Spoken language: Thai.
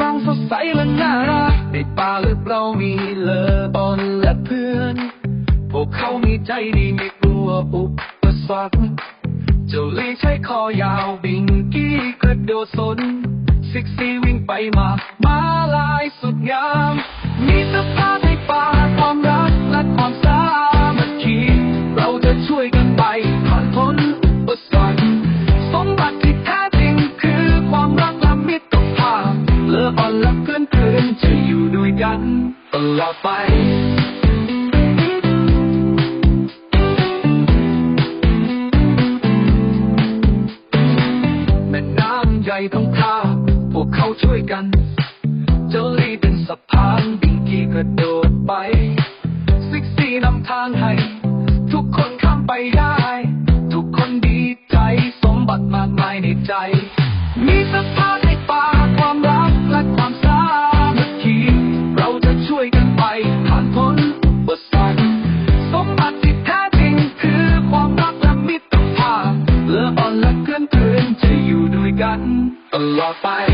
น้องสดใสและน่ารักในป่าหรือเรามีเลอบอนและเพื่อน พวกเขามีใจดีไม่กลัวอุปสรรคเจ้าลีใช้คอยาวบิงกี้กระโดดสนซิกซี่วิ่งไปมา มาลายสุดงาม อ่อนละเพื่อนเพื่อนจะอยู่ด้วยกันตลอดไปแม่น้ำใหญ่ต้องข้าพวกเขาช่วยกันเจ้าลีเป็นสะพานบิงกี้กระโดดไปซิกซี่นำทางให้ ทุกคนข้ามไปได้ ทุกคนดีใจ สมบัติมากมายในใจ ลอดไป